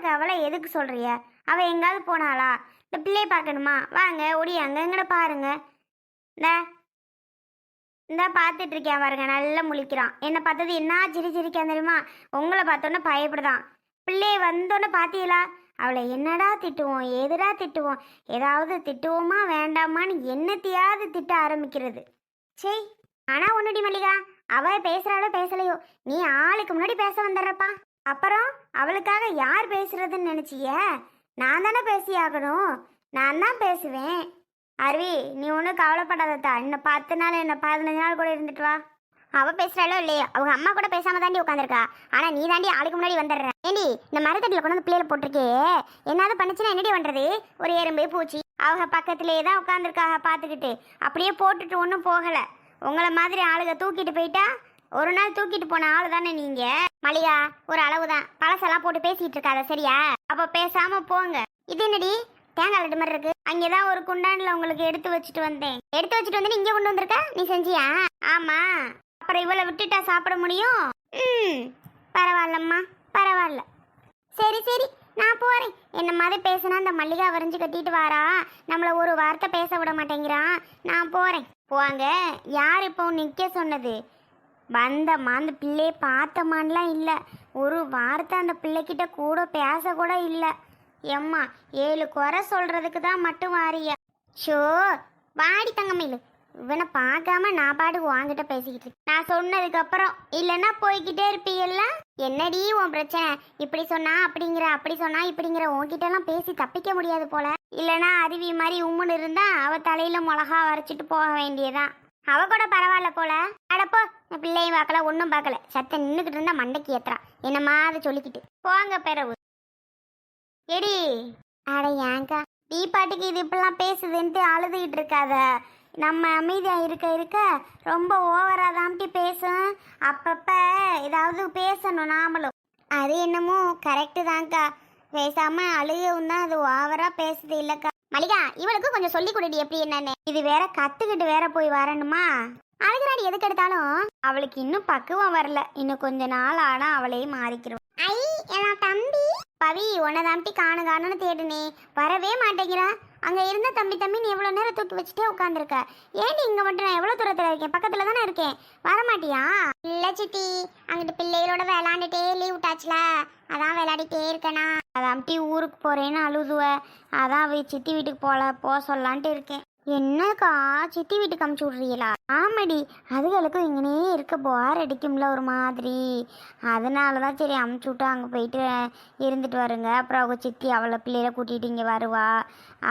இருக்க அவளை எதுக்கு சொல்றிய? அவ எங்காவது போனாளா? இந்த பிள்ளைய பார்க்கணுமா? வாங்க ஒடியாங்க எங்கட பாருங்க. இந்த. இந்த பார்த்துட்டு இருக்கேன் பாருங்க நல்லா முழிக்கிறான். என்ன பார்த்தது என்ன சிரி சிரிக்கான் தெரியுமா? உங்களை பார்த்தோன்னே பயப்படுதான். பிள்ளைய வந்தோன்னே பார்த்தீங்களா? அவளை என்னடா திட்டுவோம் எதுடா திட்டுவோம்? ஏதாவது திட்டுவோமா வேண்டாமான்னு என்னத்தையாவது திட்ட ஆரம்பிக்கிறது. சரி ஆனா ஒன்னுடி மல்லிகா அவ பேசுறாளோ பேசலையோ? நீ ஆளுக்கு முன்னாடி பேச வந்துடுறப்பா. அப்புறம் அவளுக்காக யார் பேசுறதுன்னு நினச்சிய? நான் தானே பேசி ஆகணும் நான் தான் பேசுவேன். அருவி நீ ஒன்றும் கவலைப்படாதத்தா இன்னும் பத்து நாள் என்ன பதினஞ்சு நாள் கூட இருந்துட்டு வா. அவள் பேசுகிறாளோ இல்லையோ? அவங்க அம்மா கூட பேசாம தாண்டி உட்காந்துருக்கா ஆனால் நீ தாண்டி ஆளுக்கு முன்னாடி வந்துடுற. ஏண்டி இந்த மரத்தட்டில் கொண்டு வந்து பிள்ளையில போட்டிருக்கே? என்னாவது பண்ணுச்சுன்னா என்னடி பண்ணுறது ஒரு எறும்பு பூச்சி. அவங்க பக்கத்துலேயே தான் உட்காந்துருக்காங்க பார்த்துக்கிட்டு. அப்படியே போட்டுட்டு ஒன்றும் போகலை. உங்களை மாதிரி ஆளுக தூக்கிட்டு போயிட்டா ஒரு நாள் தூக்கிட்டு போன ஆளு தானே நீங்க? மளிகா ஒரு அளவு தான் பழசெல்லாம் போட்டு பேசிட்டு இருக்காத சரியா? அப்ப பேசாம போங்க. இது என்னடி? தேங்காய் லட்டு மாதிரி இருக்கு. அங்கதான் ஒரு குண்டான்ல உங்களுக்கு எடுத்து வச்சுட்டு வந்தேன். எடுத்து வச்சுட்டு வந்து இங்க கொண்டு வந்திருக்க? நீ செஞ்சியா? ஆமா. அப்புறம் இவ்வளவு விட்டுட்டா சாப்பிட முடியும்? ம். பரவாயில்லம்மா. பரவாயில்ல. சரி சரி. நான் போறேன். என்ன மாதிரி பேசினா அந்த மல்லிகா வரைஞ்சு கட்டிட்டு வாரா. நம்மள ஒரு வார்த்தை பேச விட மாட்டேங்கிறான். நான் போறேன். போவாங்க யார் இப்போ நிற்க சொன்னது? வந்தம்மா அந்த பிள்ளையை பார்த்தமான்லாம் இல்லை. ஒரு வார்த்தை அந்த பிள்ளைக்கிட்ட கூட பேசக்கூட இல்லை. எம்மா ஏழு குறை சொல்கிறதுக்கு தான் மட்டும் வாரிய? ஷோ வாடி தங்கமயிலு. இவனை பார்க்காம நான் பாட்டுக்கு வாங்கிட்ட பேசிக்கிட்டு நான் சொன்னதுக்கு அப்புறம் இல்லைன்னா போய்கிட்டே இருப்பீங்கல்ல என்னடி உன் பிரச்சனை? இப்படி சொன்னா அப்படிங்கிற அப்படி சொன்னா இப்படிங்கிற உன்கிட்ட எல்லாம் பேசி தப்பிக்க முடியாது போல. இல்லைன்னா அருவி மாதிரி உம்முன்னு இருந்தா அவ தலையில மிளகா வரைச்சிட்டு போக வேண்டியதான் அவ கூட பரவாயில்ல போல. அடப்போ பிள்ளையும் பார்க்கல ஒன்றும் பார்க்கல. சத்த நின்றுக்கிட்டு இருந்தா மண்டைக்கு ஏத்துறான் என்னமா அதை சொல்லிக்கிட்டு. போங்க பிறவு. எடி. அட ஏங்கா நீ பாட்டுக்கு இது இப்படிலாம் பேசுதுன்ட்டு அழுதுகிட்டு இருக்காத. நம்ம அமைதியாக இருக்க இருக்க ரொம்ப ஓவராக தாம்ட்டி பேசும். அப்பப்போ ஏதாவது பேசணும் நாமளும். அது என்னமோ கரெக்டு தான்க்கா. பேசாமல் அழுகவும் தான் அது ஓவராக பேசுது இல்லைக்கா. மளிகா இவளுக்கு கொஞ்சம் சொல்லி கொடுடி எப்படி என்னன்னு. இது வேற கத்துக்கிட்டு வேற போய் வரணுமா? அழுகிறாடி எதுக்கு எடுத்தாலும் அவளுக்கு இன்னும் பக்குவம் வரல. இன்னும் கொஞ்ச நாள் ஆனா அவளே மாறிக்கிறோம் ஐ என் தம்பி. பவி உன்னை தம்பி காணு காணுன்னு தேடுனே. வரவே மாட்டேங்கிறா. அங்க இருந்த தம்பி தம்பி நீ எவ்வளவு நேரம் தூக்கி வச்சுட்டே உட்காந்துருக்க ஏன்டி இங்க மட்டும் நான் எவ்வளவு தூரத்துல இருக்கேன்? பக்கத்துல தானே இருக்கேன். வரமாட்டியா இல்ல சித்தி. அங்கிட்டு பிள்ளைகளோட விளையாண்டுட்டே லீவ் விட்டாச்சுல. அதான் விளையாடிட்டே இருக்கேனா? அதை டீ ஊருக்கு போறேன்னு அழுதுவ. அதான் அவ சித்தி வீட்டுக்கு போல போக சொல்லலான்ட்டு இருக்கேன். என்னக்கா சித்தி வீட்டுக்கு அமுச்சு விட்றீங்களா? ஆமாடி அதுகளுக்கும் இங்கனே இருக்க போர் அடிக்கும்ல ஒரு மாதிரி. அதனால தான் சரி அமுச்சு விட்டு அங்கே போயிட்டு இருந்துட்டு வருங்க. அப்புறம் அவங்க சித்தி அவளை பிள்ளையில கூட்டிகிட்டு இங்கே வருவா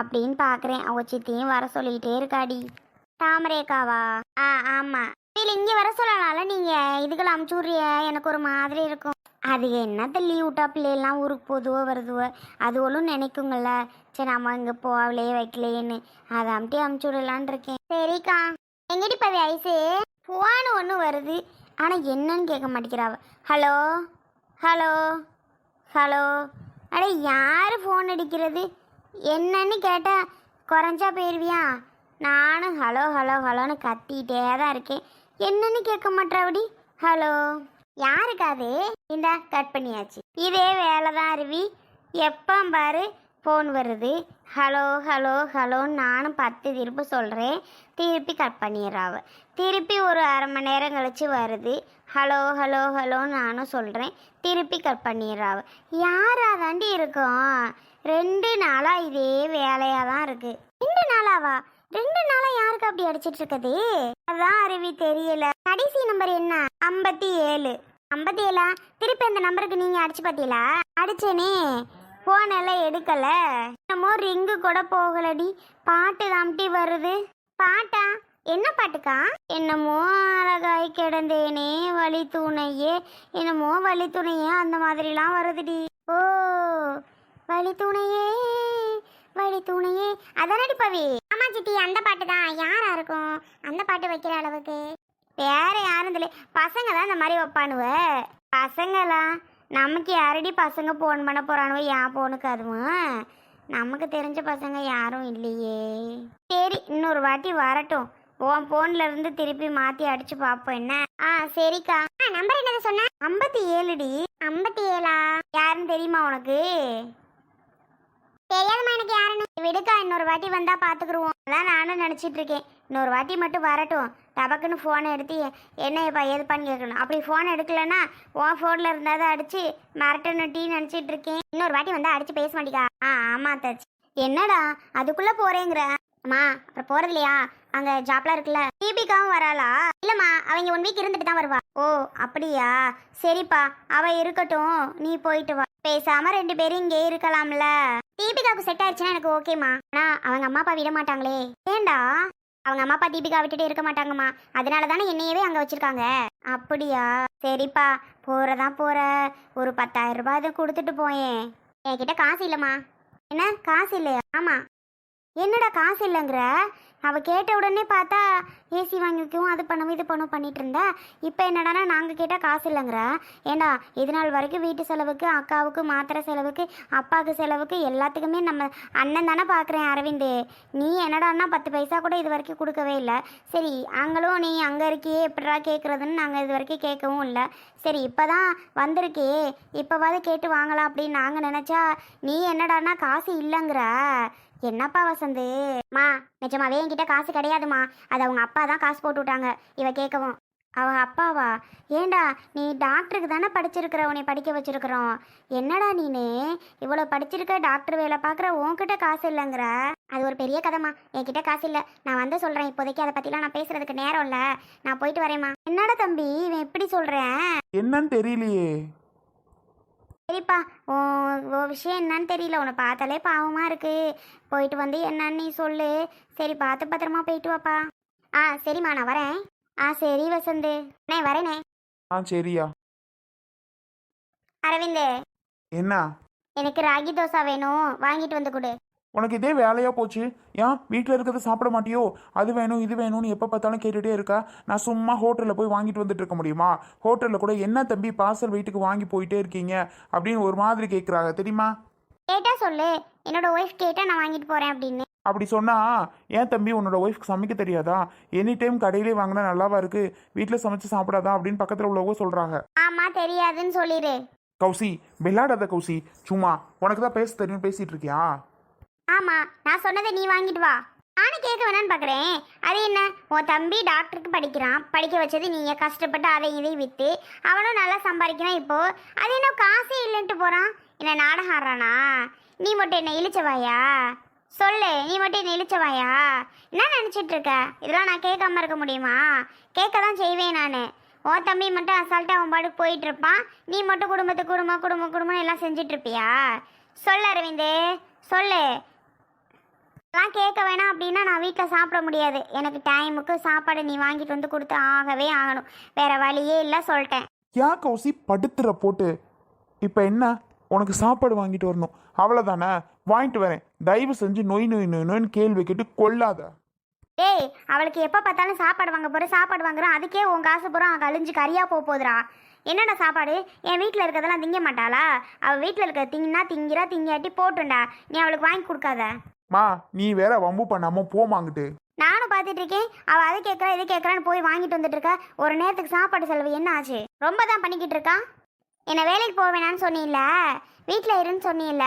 அப்படின்னு பார்க்குறேன் அவங்க சித்தியும் வர சொல்லிக்கிட்டே இருக்காடி. தாமரேக்காவா ஆ ஆமாம் இல்லை இங்கே வர சொல்லலாம்ல நீங்கள் இதுக்கெல்லாம் அமுச்சு விட்றிய எனக்கு ஒரு மாதிரி இருக்கும். அது என்னத்த லீவ் விட்டா பிள்ளையெல்லாம் ஊருக்கு போதுவோ வருதுவோ? அது ஒன்றும் நினைக்குங்கள்ல. சரி நம்ம இங்கே போகலையே வைக்கலையேன்னு அதை அமுட்டி அமுச்சு விடலான் இருக்கேன். சரிக்கா. எங்கடி பவி ஐஸு போன்னு ஒன்று வருது. ஆனால் என்னன்னு கேட்க மாட்டேங்கிறாவ ஹலோ? ஹலோ? ஹலோ? அட யார் ஃபோன் அடிக்கிறது? என்னன்னு கேட்டால் குறைஞ்சா போயிடுவியா நானும் ஹலோ ஹலோ ஹலோன்னு கத்திட்டே தான் இருக்கேன். என்னன்னு கேட்க மாட்டாவடி ஹலோ? யாருக்காது இந்தா கட் பண்ணியாச்சு. இதே வேலை தான் அருவி. எப்போ பாரு ஃபோன் வருது. ஹலோ ஹலோ ஹலோன்னு நானும் பத்து திருப்பி சொல்கிறேன் திருப்பி கட் பண்ணிடுறாவ திருப்பி ஒரு அரை மணி நேரம் கழிச்சு வருது. ஹலோ ஹலோ ஹலோன்னு நானும் சொல்கிறேன் திருப்பி கட் பண்ணிடுறாவ யாரா தாண்டி ரெண்டு நாளாக இதே வேலையாக தான் இருக்குது ரெண்டு நாளாவா? ரெண்டு நாளா யாருக்கு அப்படி அடிச்சிட்டு இருக்குது அதான் அருவி தெரியல. கடைசி நம்பர் என்ன? ஐம்பத்தி ஏழு ஐம்பத்தி ஏழா திருப்பி அந்த நம்பருக்கு நீங்க அடிச்சு பார்த்தீங்களா அடிச்சேனே. போன் எல்லாம் எடுக்கல. என்னமோ ரிங்கு கூட போகலடி. பாட்டு தாம்ட்டி வருது. பாட்டா? என்ன பாட்டுக்கா? என்னமோ அழகாய் கிடந்தேனே வழி துணையே. என்னமோ வழி துணையே அந்த மாதிரிலாம் வருதுடி. ஓ வழி துணையே. வழி தூணையே. அதானடி பவி? ஆமா சித்தி அந்த பாட்டு தான் யாரா இருக்கும் அந்த பாட்டு வைக்கிற அளவுக்கு. வேற யாரும் தெரியல பசங்க தான் இந்த மாதிரி வைப்பானுவ. பசங்களா? நமக்கு யாரடி பசங்க ஃபோன் பண்ண போறானுவோ? ஏன் போனுக்கு அதுவும். நமக்கு தெரிஞ்ச பசங்க யாரும் இல்லையே. சரி இன்னொரு வாட்டி வரட்டும். உன் போன்ல இருந்து திருப்பி மாத்தி அடிச்சு பார்ப்போம் என்ன? ஆ சரிக்கா. நம்பர் என்னது சொன்ன? ஐம்பத்தி ஏழுடி. ஐம்பத்தி ஏழா? யாருன்னு தெரியுமா உனக்கு? விடுக்கா இன்னொரு வாட்டி வந்தா பாத்துக்குருவோம். அதான் நானும் நினைச்சிட்டு இருக்கேன் இன்னொரு வாட்டி மட்டும் வரட்டும். டபக்குன்னு ஃபோனை எடுத்து என்ன இப்போ ஏதுப்பான்னு கேட்கணும். அப்படி ஃபோன் எடுக்கலன்னா உன் ஃபோனில் இருந்தால் தான் அடிச்சு மிரட்டணுட்டி நினச்சிட்டு இருக்கேன் இன்னொரு வாட்டி வந்தால் அடிச்சு பேச மாட்டேக்கா. ஆ ஆமாம் தச்சு என்னடா அதுக்குள்ளே போகிறேங்கிற அம்மா அப்புறம் போகிறதில்லையா அங்கே ஜாப்லாம் இருக்குல்ல. தீபிகாவும் வராளா? இல்லைம்மா அவங்க ஒன் வீக் இருந்துட்டு தான் வருவா. ஓ அப்படியா? சரிப்பா அவ இருக்கட்டும். நீ போயிட்டு வா. பேசாம ரெண்டு பேரும் இங்கே இருக்கலாம்ல. தீபிகாவுக்கு செட் ஆயிடுச்சுன்னா எனக்கு ஓகேம்மா. ஆனா அவங்க அம்மா அப்பா விட மாட்டாங்களே. ஏண்டா? அவங்க அம்மா அப்பா தீபிகா விட்டுட்டு இருக்க மாட்டாங்கம்மா. அதனால தானே என்னையவே அங்கே வச்சிருக்காங்க. அப்படியா? சரிப்பா போறதா போற. ஒரு பத்தாயிரம் ரூபாய் இதை கொடுத்துட்டு போயேன். என்கிட்ட காசு இல்லைம்மா. என்ன? காசு இல்லையா? ஆமா. என்னடா காசு இல்லைங்கிற? அவள் கேட்ட உடனே பார்த்தா ஏசி வாங்கிக்கவும் அது பண்ணவும் இது பண்ணவும் பண்ணிட்டு இருந்தா. இப்போ என்னடானா நாங்கள் கேட்டால் காசு இல்லைங்கிற. ஏண்டா இது நாள் வரைக்கும் வீட்டு செலவுக்கு அக்காவுக்கு மாத்திரை செலவுக்கு அப்பாவுக்கு செலவுக்கு எல்லாத்துக்குமே நம்ம அண்ணன் தானே பார்க்குறேன் அரவிந்து. நீ என்னடான்னா பத்து பைசா கூட இது வரைக்கும் கொடுக்கவே இல்லை. சரி அங்களும் நீ அங்கே இருக்கியே எப்படிடா கேட்குறதுன்னு நாங்கள் இது வரைக்கும் கேட்கவும் இல்லை. சரி இப்போ தான் வந்திருக்கே. இப்போவாது கேட்டு வாங்கலாம் அப்படின்னு நாங்கள் நினச்சா நீ என்னடான்னா காசு இல்லைங்கிற. என்னப்பா வசந்து? மா நிஜமாவே என்கிட்ட காசு கிடையாதுமா. அது அவங்க அப்பா தான் காசு போட்டு விட்டாங்க. இவ கேட்கவும் அவ அப்பாவா? ஏண்டா நீ டாக்டருக்கு தானே படிச்சிருக்கிற உன்னை படிக்க வச்சிருக்கிறோம். என்னடா நீனே? இவ்வளோ படிச்சிருக்க டாக்டர் வேலை பார்க்குற உன்கிட்ட காசு இல்லைங்கிற. அது ஒரு பெரிய கதைமா என்கிட்ட காசு இல்லை. நான் வந்து சொல்கிறேன் இப்போதைக்கு அதை பற்றிலாம் நான் பேசுறதுக்கு நேரம் இல்லை. நான் போயிட்டு வரேம்மா. என்னடா தம்பி இவன் எப்படி சொல்கிறேன் என்னன்னு தெரியலையே. சரிப்பா உன் உன் விஷயம் என்னன்னு தெரியல. உன்னை பார்த்தாலே பாவமாக இருக்கு. போயிட்டு வந்து என்னன்னு நீ சொல்லு. சரி பார்த்து பத்திரமா போயிட்டு வாப்பா. ஆ சரிம்மா நான் வரேன். ஆ சரி வசந்து. அண்ணே வரேனே. ஆ சரியா. அரவிந்த். என்ன? எனக்கு ராகி தோசை வேணும். வாங்கிட்டு வந்து கொடு. உனக்கு இதே வேலையா போச்சு? ஏன்? வீட்டில் இருக்கிறத சாப்பிட மாட்டியோ? அது வேணும் இது வேணும்னு எப்போ பார்த்தாலும் கேட்டுகிட்டே இருக்கா? நான் சும்மா ஹோட்டலில் போய் வாங்கிட்டு வந்துட்டு இருக்க முடியுமா? ஹோட்டலில் கூட என்ன தம்பி பார்சல் வீட்டுக்கு வாங்கி போயிட்டே இருக்கீங்க? அப்படின்னு ஒரு மாதிரி கேட்குறாங்க தெரியுமா? கேட்டா சொல்லு. என்னோட ஒய்ஃப் கேட்டா நான் வாங்கிட்டு போறேன் அப்படின்னு. அப்படி சொன்னா ஏன் தம்பி உன்னோட ஒய்ஃப்க்கு சமைக்க தெரியாதா? எனி டைம் கடையிலே வாங்கினா நல்லாவா இருக்கு? வீட்டில் சமைச்சு சாப்பிடாதா? அப்படின்னு பக்கத்தில் உள்ளவங்க சொல்கிறாங்க ஆமா தெரியாதுன்னு சொல்லிடு கௌசி விளையாடாத கௌசி. சும்மா உனக்கு தான் பேச தெரியும் பேசிட்டு இருக்கியா? ஆமாம் நான் சொன்னதை நீ வாங்கிட்டு வா. நானும் கேட்க வேணான்னு பார்க்குறேன் அது என்ன? உன் தம்பி டாக்டருக்கு படிக்கிறான். படிக்க வச்சது நீங்கள் கஷ்டப்பட்டு அதை இதையும் விற்று அவனும் நல்லா சம்பாதிக்கிறான் இப்போது அது என்ன காசே இல்லைன்ட்டு போகிறான் என்ன நாடகம் ஆடுறானா? நீ மட்டும் என்ன இழிச்சவாயா சொல்லு நீ மட்டும் என்ன இழிச்சவாயா என்ன நினச்சிட்டு இருக்க? இதெல்லாம் நான் கேட்காம இருக்க முடியுமா? கேட்க தான் செய்வேன் நான். உன் தம்பி மட்டும் அசால்ட்டாக அவன் பாட்டுக்கு போயிட்டு இருப்பான். நீ மட்டும் குடும்பத்துக்கு குடும்பம் குடும்பம் குடும்பம் எல்லாம் செஞ்சுட்டு இருப்பியா? சொல்லு அரவிந்து சொல்லு. அதெல்லாம் கேட்க வேணாம் அப்படின்னா நான் வீட்டில் சாப்பிட முடியாது. எனக்கு டைமுக்கு சாப்பாடு நீ வாங்கிட்டு வந்து கொடுத்து ஆகவே ஆகணும். வேற வழியே இல்லை சொல்லிட்டேன். ஏன் கௌசி? படுத்துற போட்டு. இப்போ என்ன? உனக்கு சாப்பாடு வாங்கிட்டு வரணும். அவ்வளோதானே வாங்கிட்டு வரேன். தயவு செஞ்சு நொய் நொய் நொய் நொய்னு கேள்வி கேட்டு கொள்ளாத. டேய் அவளுக்கு எப்போ பார்த்தாலும் சாப்பாடு வாங்க போகிற சாப்பாடு வாங்குறான் அதுக்கே உன் காசு பூரா கழிஞ்சு கறியாக போக போகுதுடா. என்னடா சாப்பாடு? என் வீட்டில் இருக்கிறதெல்லாம் திங்க மாட்டாளா? அவள் வீட்டில் இருக்க திங்கினா திங்கிறா திங்காட்டி போட்டுண்டா. நீ அவளுக்கு வாங்கி கொடுக்காத. மா நீ வேற வம்பு பண்ணாம போமாங்கிட்டு நானும் பார்த்துட்டு இருக்கேன். அவள் அதை கேட்குறா இது கேட்குறான்னு போய் வாங்கிட்டு வந்துட்டு இருக்கா. ஒரு நேரத்துக்கு சாப்பாடு செலவு என்ன ஆச்சு? ரொம்ப தான் பண்ணிக்கிட்டு இருக்கா? என்னை வேலைக்கு போக வேணான்னு சொன்னீல்ல? வீட்டில் இருன்னு சொன்னீல்ல?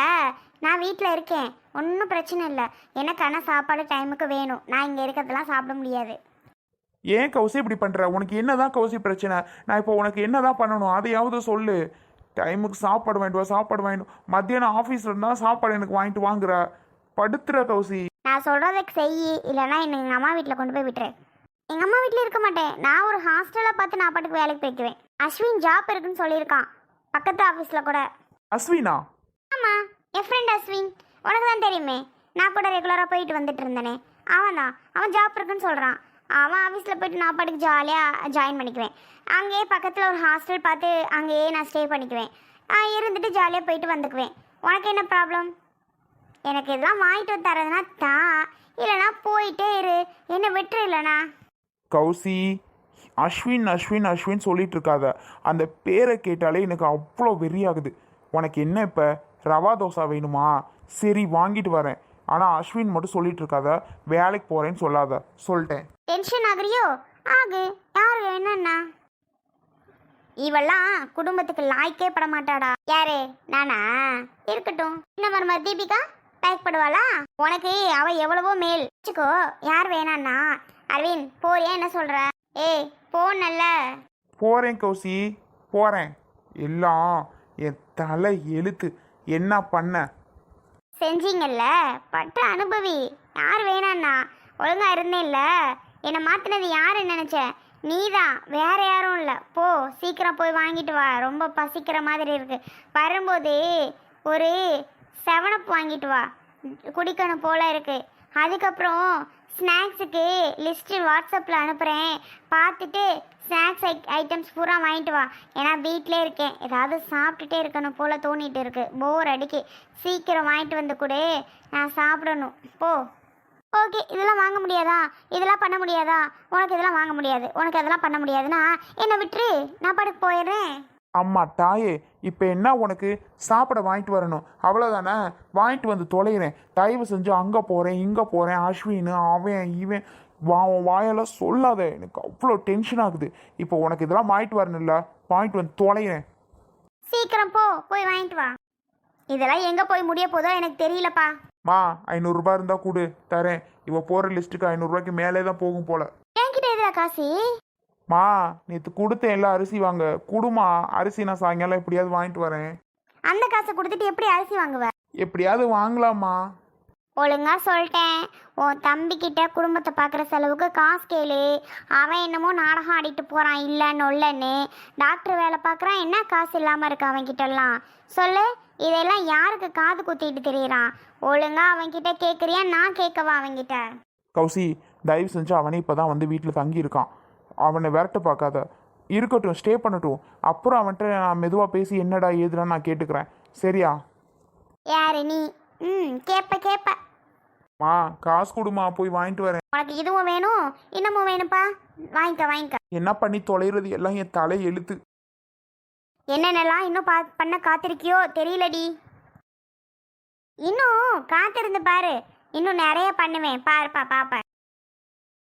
நான் வீட்டில் இருக்கேன். ஒன்றும் பிரச்சனை இல்லை. எனக்கு ஆனால் சாப்பாடு டைமுக்கு வேணும். நான் இங்கே இருக்கிறதெல்லாம் சாப்பிட முடியாது. ஏன் கௌசி இப்படி பண்ற? உனக்கு என்னதான் கௌசி பிரச்சனை? நான் இப்போ உனக்கு என்னதான் பண்ணணும்? அதையாவது சொல்லு. டைமுக்கு சாப்பாடு வாங்கிட்டு வா சாப்பாடு வாங்கிட்டு. மத்தியானம் ஆஃபீஸ்ல இருந்தா சாப்பாடு எனக்கு வாங்கிட்டு வாங்குற. படுத்துற கௌசி. நான் சொல்கிறதுக்கு செய் இல்லைன்னா என்னை எங்கள் அம்மா வீட்டில் கொண்டு போய் விட்டுரு. எங்கள் அம்மா வீட்டில் இருக்க மாட்டேன். நான் ஒரு ஹாஸ்டலை பார்த்து நான் பாட்டுக்கு வேலைக்கு போய்க்குவேன். அஸ்வின் ஜாப் இருக்குன்னு சொல்லியிருக்கான். பக்கத்து ஆஃபீஸில் கூட. அஸ்வினா? ஆமாம் என் ஃப்ரெண்ட் அஸ்வின். உனக்கு தான் தெரியுமே நான் கூட ரெகுலராக போயிட்டு வந்துட்டு இருந்தேனே. அவன் தான் அவன் ஜாப் இருக்குன்னு சொல்கிறான் அவன் ஆஃபீஸில் போயிட்டு நான் பாட்டுக்கு ஜாலியாக ஜாயின் பண்ணிக்குவேன். அங்கேயே பக்கத்தில் ஒரு ஹாஸ்டல் பார்த்து அங்கேயே நான் ஸ்டே பண்ணிக்குவேன். இருந்துட்டு ஜாலியாக போயிட்டு வந்துக்குவேன். உனக்கு என்ன ப்ராப்ளம் எனக்கு இதெல்லாம் வாங்கிட்டு வந்து தரதுன்னா தான் இல்லைனா போயிட்டே இரு. என்ன விட்டுரு இல்லைனா. கௌசி அஸ்வின் அஸ்வின் அஸ்வின் சொல்லிட்டு இருக்காத. அந்த பேரை கேட்டாலே எனக்கு அவ்வளோ வெறியாகுது. உனக்கு என்ன இப்போ? ரவா தோசை வேணுமா? சரி வாங்கிட்டு வரேன். ஆனால் அஸ்வின் மட்டும் சொல்லிட்டு இருக்காத. வேலைக்கு போகிறேன்னு சொல்லாத. சொல்லிட்டேன். டென்ஷன் ஆகுறியோ? ஆகு. யாரு என்னன்னா? இவெல்லாம் குடும்பத்துக்கு லாய்க்கே பட மாட்டாடா. யாரு? நானா? இருக்கட்டும். என்ன மருமா தீபிகா? பேக் பண்ணுவாளா உனக்கு அவ எவ்வளவோ மேல். வச்சுக்கோ யார் வேணான்னா. அரவிந்த் போறியா? என்ன சொல்ற? ஏய் போனல்ல போகிறேன் கௌசி போகிறேன் எல்லாம் என் தலை எழுத்து. என்ன பண்ண? செஞ்சீங்கல்ல? பட்ட அனுபவி. யார் வேணான்னா. ஒழுங்கா இருந்தேன்ல என்னை மாத்தினது யாருன்னு நினைச்ச? நீதான் வேற யாரும் இல்லை. போ சீக்கிரம் போய் வாங்கிட்டு வா. ரொம்ப பசிக்கிற மாதிரி இருக்கு. வரும்போது ஒரு செவனப் வாங்கிட்டு வா. குடிக்கணும் போல இருக்கு. அதுக்கப்புறம் ஸ்நாக்ஸுக்கு லிஸ்ட்டு வாட்ஸ்அப்பில் அனுப்புகிறேன் பார்த்துட்டு ஸ்நாக்ஸ் ஐட்டம்ஸ் பூரா வாங்கிட்டு வா. ஏன்னா வீட்டிலே இருக்கேன். ஏதாவது சாப்பிட்டுட்டே இருக்கணும் போல் தோணிட்டு இருக்கு. போர் அடிக்கு. சீக்கிரம் வாங்கிட்டு வந்து கொடு. நான் சாப்பிடணும். போ. ஓகே இதெல்லாம் வாங்க முடியாதா? இதெல்லாம் பண்ண முடியாதா? உனக்கு இதெல்லாம் வாங்க முடியாது. உனக்கு அதெல்லாம் பண்ண முடியாதுன்னா என்னை விட்டுரு. நான் படுக்கு போயிடுறேன். அம்மா தாயே இப்போ என்ன உனக்கு? சாப்பிட வாங்கிட்டு வரணும். அவ்வளோதானே வாங்கிட்டு வந்து தொலைகிறேன் தயவு செஞ்சு அங்கே போகிறேன் இங்கே போகிறேன் அஸ்வின் அவன் இவன் வா வாயெல்லாம் சொல்லாத. எனக்கு அவ்வளோ டென்ஷன் ஆகுது. இப்போ உனக்கு இதெல்லாம் வாங்கிட்டு வரணும்ல? வாங்கிட்டு வந்து தொலைகிறேன் சீக்கிரம் போ போய் வாங்கிட்டு வா. இதெல்லாம் எங்கே போய் முடிய போதோ எனக்கு தெரியலப்பா. மா ஐநூறுரூபா இருந்தால் கொடு தரேன். இவ போகிற லிஸ்ட்டுக்கு ஐநூறுரூவாய்க்கு மேலே தான் போகும் போல. என்கிட்ட எதுல காசு? மா நேற்று கொடுத்தேன் எல்லாம் அரிசி வாங்க. குடுமா அரிசி நான் சாயங்காலம் எப்படியாவது வாங்கிட்டு வரேன். அந்த காசை கொடுத்துட்டு எப்படி அரிசி வாங்குவ? எப்படியாவது வாங்கலாமா? ஒழுங்கா சொல்லிட்டேன். உன் தம்பிக்கிட்ட குடும்பத்தை பார்க்குற செலவுக்கு காசு கேளு. அவன் என்னமோ நாடகம் ஆடிட்டு போகிறான் இல்லைன்னு இல்லைன்னு டாக்டர் வேலை பார்க்குறான் என்ன காசு இல்லாமல் இருக்கு அவன்கிட்டலாம் சொல்லு இதெல்லாம் யாருக்கு காது குத்திட்டு தெரியறான்? ஒழுங்கா அவன்கிட்ட கேட்குறியா நான் கேட்கவா அவன்கிட்ட? கௌசி தயவு செஞ்சு அவனே இப்போ தான் வந்து வீட்டில் தங்கியிருக்கான். அவனை விரட்ட பார்க்காத. இருக்கட்டும் ஸ்டே பண்ணட்டும். அப்புறம் அவன்கிட்ட நான் மெதுவாக பேசி என்னடா ஏதுடான்னு நான் கேட்டுக்கிறேன். சரியா? யாரு நீ? ம் கேப்ப கேப்ப. மா காசு கொடுமா போய் வாங்கிட்டு வரேன். உனக்கு இதுவும் வேணும் இன்னமும் வேணும்ப்பா. வாங்கிக்க வாங்கிக்க. என்ன பண்ணி தொலைகிறது எல்லாம் என் தலை எழுத்து. என்னென்னலாம் இன்னும் பா பண்ண காத்திருக்கியோ தெரியலடி. இன்னும் காத்திருந்து பாரு. இன்னும் நிறைய பண்ணுவேன். பாருப்பா பாப்ப.